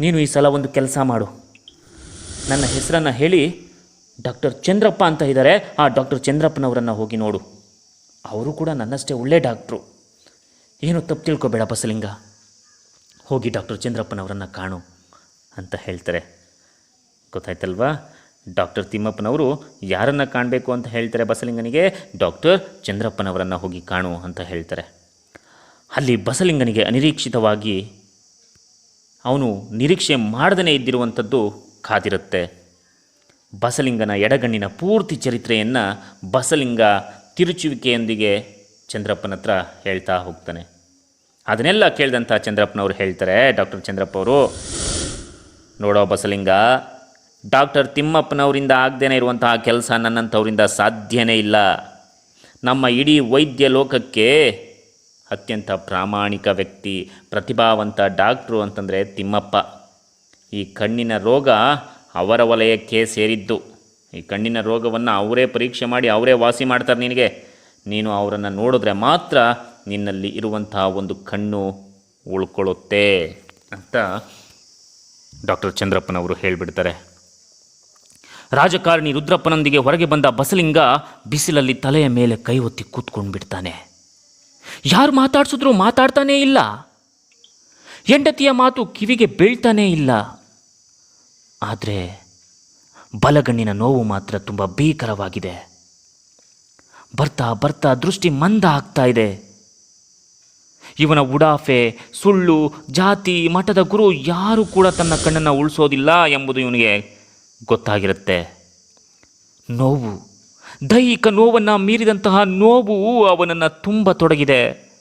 ನೀನು ಈ ಸಲ ಒಂದು ಕೆಲಸ ಮಾಡು. ನನ್ನ ಹೆಸರನ್ನು ಹೇಳಿ ಡಾಕ್ಟರ್ ಚಂದ್ರಪ್ಪ ಅಂತ ಇದ್ದಾರೆ. ಆ ಡಾಕ್ಟರ್ ಚಂದ್ರಪ್ಪನವರನ್ನು ಹೋಗಿ ನೋಡು. ಅವರು ಕೂಡ ನನ್ನಷ್ಟೇ ಒಳ್ಳೆ ಡಾಕ್ಟ್ರು. ಏನು ತಪ್ಪು ತಿಳ್ಕೊಬೇಡ ಬಸಲಿಂಗ. ಹೋಗಿ ಡಾಕ್ಟರ್ ಚಂದ್ರಪ್ಪನವರನ್ನು ಕಾಣು ಅಂತ ಹೇಳ್ತಾರೆ. ಗೊತ್ತಾಯ್ತಲ್ವಾ? ಡಾಕ್ಟರ್ ತಿಮ್ಮಪ್ಪನವರು ಯಾರನ್ನು ಕಾಣಬೇಕು ಅಂತ ಹೇಳ್ತಾರೆ ಬಸಲಿಂಗನಿಗೆ? ಡಾಕ್ಟರ್ ಚಂದ್ರಪ್ಪನವರನ್ನು ಹೋಗಿ ಕಾಣು ಅಂತ ಹೇಳ್ತಾರೆ. ಅಲ್ಲಿ ಬಸಲಿಂಗನಿಗೆ ಅನಿರೀಕ್ಷಿತವಾಗಿ ಅವನು ನಿರೀಕ್ಷೆ ಮಾಡದೇ ಇದ್ದಿರುವಂಥದ್ದು ಕಾದಿರುತ್ತೆ. ಬಸಲಿಂಗನ ಎಡಗಣ್ಣಿನ ಪೂರ್ತಿ ಚರಿತ್ರೆಯನ್ನು ಬಸಲಿಂಗ ತಿರುಚುವಿಕೆಯೊಂದಿಗೆ ಚಂದ್ರಪ್ಪನ ಹತ್ರ ಹೇಳ್ತಾ ಹೋಗ್ತಾನೆ. ಅದನ್ನೆಲ್ಲ ಕೇಳಿದಂಥ ಚಂದ್ರಪ್ಪನವರು ಹೇಳ್ತಾರೆ, ಡಾಕ್ಟರ್ ಚಂದ್ರಪ್ಪ ಅವರು ನೋಡೋ ಬಸಲಿಂಗ, ಡಾಕ್ಟರ್ ತಿಮ್ಮಪ್ಪನವರಿಂದ ಆಗದೇನೆ ಇರುವಂತಹ ಕೆಲಸ ನನ್ನಂಥವರಿಂದ ಸಾಧ್ಯನೇ ಇಲ್ಲ. ನಮ್ಮ ಇಡೀ ವೈದ್ಯ ಲೋಕಕ್ಕೆ ಅತ್ಯಂತ ಪ್ರಾಮಾಣಿಕ ವ್ಯಕ್ತಿ, ಪ್ರತಿಭಾವಂತ ಡಾಕ್ಟ್ರು ಅಂತಂದರೆ ತಿಮ್ಮಪ್ಪ. ಈ ಕಣ್ಣಿನ ರೋಗ ಅವರ ವಲಯಕ್ಕೆ ಸೇರಿದ್ದು. ಈ ಕಣ್ಣಿನ ರೋಗವನ್ನು ಅವರೇ ಪರೀಕ್ಷೆ ಮಾಡಿ ಅವರೇ ವಾಸಿ ಮಾಡ್ತಾರೆ ನಿನಗೆ. ನೀನು ಅವರನ್ನು ನೋಡಿದ್ರೆ ಮಾತ್ರ ನಿನ್ನಲ್ಲಿ ಇರುವಂತಹ ಒಂದು ಕಣ್ಣು ಉಳ್ಕೊಳ್ಳುತ್ತೆ ಅಂತ ಡಾಕ್ಟರ್ ಚಂದ್ರಪ್ಪನವರು ಹೇಳಿಬಿಡ್ತಾರೆ. ರಾಜಕಾರಣಿ ರುದ್ರಪ್ಪನೊಂದಿಗೆ ಹೊರಗೆ ಬಂದ ಬಸಲಿಂಗ ಬಿಸಿಲಲ್ಲಿ ತಲೆಯ ಮೇಲೆ ಕೈ ಒತ್ತಿ ಕೂತ್ಕೊಂಡು ಬಿಡ್ತಾನೆ ಯಾರು ಮಾತಾಡ್ಸಿದ್ರು ಮಾತಾಡ್ತಾನೇ ಇಲ್ಲ. ಹೆಂಡತಿಯ ಮಾತು ಕಿವಿಗೆ ಬೀಳ್ತಾನೇ ಇಲ್ಲ. ಆದರೆ ಬಲಗಣ್ಣಿನ ನೋವು ಮಾತ್ರ ತುಂಬ ಭೀಕರವಾಗಿದೆ. ಬರ್ತಾ ಬರ್ತಾ ದೃಷ್ಟಿ ಮಂದ ಆಗ್ತಾ ಇದೆ. ಇವನ ಉಡಾಫೆ, ಸುಳ್ಳು, ಜಾತಿ, ಮಠದ ಗುರು ಯಾರೂ ಕೂಡ ತನ್ನ ಕಣ್ಣನ್ನು ಉಳಿಸೋದಿಲ್ಲ ಎಂಬುದು ಇವನಿಗೆ ಗೊತ್ತಾಗಿರುತ್ತೆ. ನೋವು, ದೈಹಿಕ ನೋವನ್ನು ಮೀರಿದಂತಹ ನೋವು ಅವನನ್ನು ತುಂಬ ತೊಡಗಿದೆ.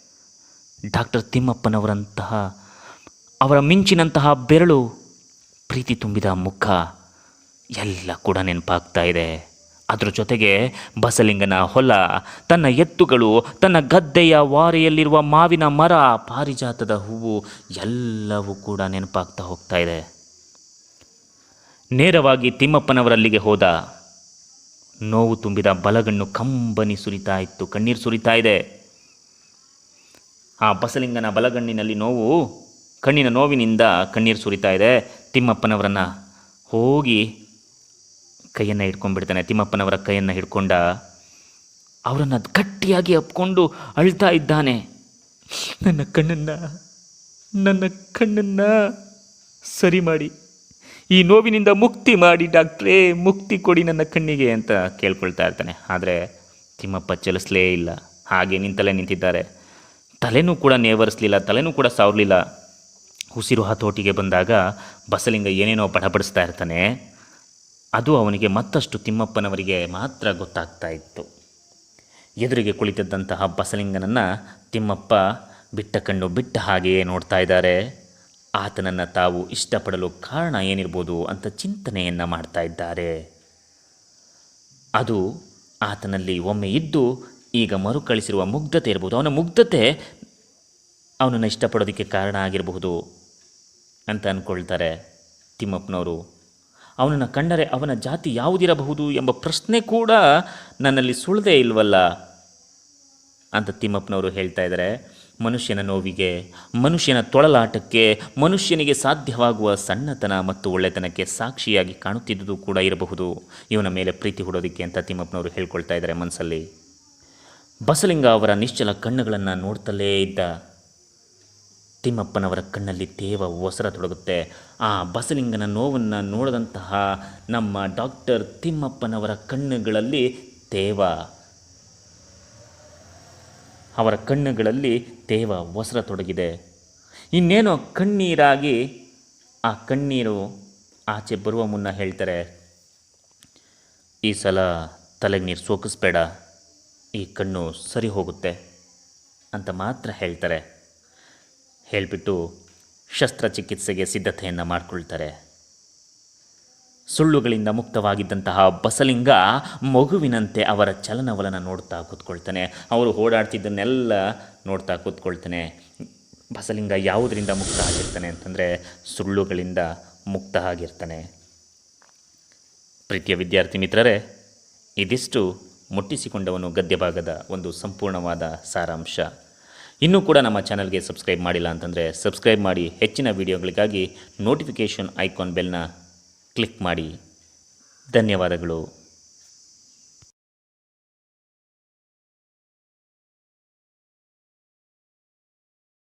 ಡಾಕ್ಟರ್ ತಿಮ್ಮಪ್ಪನವರಂತಹ, ಅವರ ಮಿಂಚಿನಂತಹ ಬೆರಳು ಪ್ರೀತಿ ತುಂಬಿದ ಮುಖ. ಎಲ್ಲ ಕೂಡ ನೆನಪಾಗ್ತಾ ಇದೆ. ಅದರ ಜೊತೆಗೆ ಬಸಲಿಂಗನ ಹೊಲ, ತನ್ನ ಎತ್ತುಗಳು, ತನ್ನ ಗದ್ದೆಯ ವಾರೆಯಲ್ಲಿರುವ ಮಾವಿನ ಮರ, ಪಾರಿಜಾತದ ಹೂವು ಎಲ್ಲವೂ ಕೂಡ ನೆನಪಾಗ್ತಾ ಹೋಗ್ತಾ ಇದೆ. ನೇರವಾಗಿ ತಿಮ್ಮಪ್ಪನವರಲ್ಲಿಗೆ ಹೋದ, ನೋವು ತುಂಬಿದ ಬಲಗಣ್ಣು ಕಂಬನಿ ಸುರಿತಾ ಇತ್ತು, ಕಣ್ಣೀರು ಸುರಿತಾ ಇದೆ. ಆ ಬಸಲಿಂಗನ ಬಲಗಣ್ಣಿನಲ್ಲಿ ನೋವು, ಕಣ್ಣಿನ ನೋವಿನಿಂದ ಕಣ್ಣೀರು ಸುರಿತಾ ಇದೆ. ತಿಮ್ಮಪ್ಪನವರನ್ನು ಹೋಗಿ ಕೈಯನ್ನು ಹಿಡ್ಕೊಂಡ್ಬಿಡ್ತಾನೆ, ತಿಮ್ಮಪ್ಪನವರ ಕೈಯನ್ನು ಹಿಡ್ಕೊಂಡ ಅವರನ್ನು ಗಟ್ಟಿಯಾಗಿ ಅಪ್ಕೊಂಡು ಅಳ್ತಾ ಇದ್ದಾನೆ. ನನ್ನ ಕಣ್ಣನ್ನು ನನ್ನ ಕಣ್ಣನ್ನು ಸರಿ ಮಾಡಿ, ಈ ನೋವಿನಿಂದ ಮುಕ್ತಿ ಮಾಡಿ ಡಾಕ್ಟ್ರೇ, ಮುಕ್ತಿ ಕೊಡಿ ನನ್ನ ಕಣ್ಣಿಗೆ ಅಂತ ಕೇಳ್ಕೊಳ್ತಾ ಇರ್ತಾನೆ. ಆದರೆ ತಿಮ್ಮಪ್ಪ ಚಲಿಸಲೇ ಇಲ್ಲ. ಹಾಗೆ ನಿಂತಲೇ ನಿಂತಿದ್ದಾರೆ. ತಲೆನೂ ಕೂಡ ನೇವರಿಸಲಿಲ್ಲ, ತಲೆನೂ ಕೂಡ ಸಾವಿರಲಿಲ್ಲ. ಉಸಿರು ಹತೋಟಿಗೆ ಬಂದಾಗ ಬಸಲಿಂಗ ಏನೇನೋ ಪಡಪಡಿಸ್ತಾ ಇರ್ತಾನೆ. ಅದು ಅವನಿಗೆ ಮತ್ತಷ್ಟು ತಿಮ್ಮಪ್ಪನವರಿಗೆ ಮಾತ್ರ ಗೊತ್ತಾಗ್ತಾ ಇತ್ತು. ಎದುರಿಗೆ ಕುಳಿತಿದ್ದಂತಹ ಬಸಲಿಂಗನನ್ನು ತಿಮ್ಮಪ್ಪ ಬಿಟ್ಟ ಕಣ್ಣು ಬಿಟ್ಟ ಹಾಗೆಯೇ ನೋಡ್ತಾ ಇದ್ದಾರೆ. ಆತನನ್ನು ತಾವು ಇಷ್ಟಪಡಲು ಕಾರಣ ಏನಿರ್ಬೋದು ಅಂತ ಚಿಂತನೆಯನ್ನು ಮಾಡ್ತಾ ಇದ್ದಾರೆ. ಅದು ಆತನಲ್ಲಿ ಒಮ್ಮೆ ಇದ್ದು ಈಗ ಮರುಕಳಿಸಿರುವ ಮುಗ್ಧತೆ ಇರ್ಬೋದು. ಅವನ ಮುಗ್ಧತೆ ಅವನನ್ನು ಇಷ್ಟಪಡೋದಕ್ಕೆ ಕಾರಣ ಆಗಿರಬಹುದು ಅಂತ ಅಂದ್ಕೊಳ್ತಾರೆ ತಿಮ್ಮಪ್ಪನವರು. ಅವನನ್ನು ಕಂಡರೆ ಅವನ ಜಾತಿ ಯಾವುದಿರಬಹುದು ಎಂಬ ಪ್ರಶ್ನೆ ಕೂಡ ನನ್ನಲ್ಲಿ ಸುಳದೇ ಇಲ್ವಲ್ಲ? ಅಂತ ತಿಮ್ಮಪ್ಪನವರು ಹೇಳ್ತಾ ಇದ್ದಾರೆ. ಮನುಷ್ಯನ ನೋವಿಗೆ, ಮನುಷ್ಯನ ತೊಳಲಾಟಕ್ಕೆ, ಮನುಷ್ಯನಿಗೆ ಸಾಧ್ಯವಾಗುವ ಸಣ್ಣತನ ಮತ್ತು ಒಳ್ಳೆತನಕ್ಕೆ ಸಾಕ್ಷಿಯಾಗಿ ಕಾಣುತ್ತಿದ್ದುದು ಕೂಡ ಇರಬಹುದು. ಇವನ ಮೇಲೆ ಪ್ರೀತಿ ಹುಡೋದಕ್ಕೆ ಅಂತ ತಿಮ್ಮಪ್ಪನವರು ಹೇಳ್ಕೊಳ್ತಾ ಇದ್ದಾರೆ ಮನಸ್ಸಲ್ಲಿ. ಬಸಲಿಂಗ ಅವರ ನಿಶ್ಚಲ ಕಣ್ಣುಗಳನ್ನು ನೋಡ್ತಲೇ ಇದ್ದ. ತಿಮ್ಮಪ್ಪನವರ ಕಣ್ಣಲ್ಲಿ ತೇವ ಒಸರ ತೊಡಗುತ್ತೆ. ಆ ಬಸಲಿಂಗನ ನೋವನ್ನು ನೋಡಿದಂತಹ ನಮ್ಮ ಡಾಕ್ಟರ್ ತಿಮ್ಮಪ್ಪನವರ ಕಣ್ಣುಗಳಲ್ಲಿ ತೇವ. ಅವರ ಕಣ್ಣುಗಳಲ್ಲಿ ತೇವ ಒಸರತೊಡಗಿದೆ ಇನ್ನೇನೋ ಕಣ್ಣೀರಾಗಿ ಆ ಕಣ್ಣೀರು ಆಚೆ ಬರುವ ಮುನ್ನ ಹೇಳ್ತಾರೆ, ಈ ಸಲ ತಲೆಗೆ ನೀರು ಸೋಕಿಸ್ಬೇಡ, ಈ ಕಣ್ಣು ಸರಿ ಹೋಗುತ್ತೆ ಅಂತ ಮಾತ್ರ ಹೇಳ್ತಾರೆ. ಹೇಳಿಬಿಟ್ಟು ಶಸ್ತ್ರಚಿಕಿತ್ಸೆಗೆ ಸಿದ್ಧತೆಯನ್ನು ಮಾಡಿಕೊಳ್ತಾರೆ. ಸುಳ್ಳುಗಳಿಂದ ಮುಕ್ತವಾಗಿದ್ದಂತಹ ಬಸಲಿಂಗ ಮಗುವಿನಂತೆ ಅವರ ಚಲನವಲನ ನೋಡ್ತಾ ಕೂತ್ಕೊಳ್ತಾನೆ. ಅವರು ಓಡಾಡ್ತಿದ್ದನ್ನೆಲ್ಲ ನೋಡ್ತಾ ಕೂತ್ಕೊಳ್ತಾನೆ. ಬಸಲಿಂಗ ಯಾವುದರಿಂದ ಮುಕ್ತ ಆಗಿರ್ತಾನೆ ಅಂತಂದರೆ ಸುಳ್ಳುಗಳಿಂದ ಮುಕ್ತ ಆಗಿರ್ತಾನೆ. ಪ್ರೀತಿಯ ವಿದ್ಯಾರ್ಥಿ ಮಿತ್ರರೇ, ಇದಿಷ್ಟು ಮುಟ್ಟಿಸಿಕೊಂಡವನು ಗದ್ಯಭಾಗದ ಒಂದು ಸಂಪೂರ್ಣವಾದ ಸಾರಾಂಶ. ಇನ್ನೂ ಕೂಡ ನಮ್ಮ ಚಾನಲ್ಗೆ ಸಬ್ಸ್ಕ್ರೈಬ್ ಮಾಡಿಲ್ಲ ಅಂತಂದರೆ ಸಬ್ಸ್ಕ್ರೈಬ್ ಮಾಡಿ ಹೆಚ್ಚಿನ ವಿಡಿಯೋಗಳಿಗಾಗಿ ನೋಟಿಫಿಕೇಷನ್ ಐಕಾನ್ ಬೆಲ್ನ ಕ್ಲಿಕ್ ಮಾಡಿ. ಧನ್ಯವಾದಗಳು.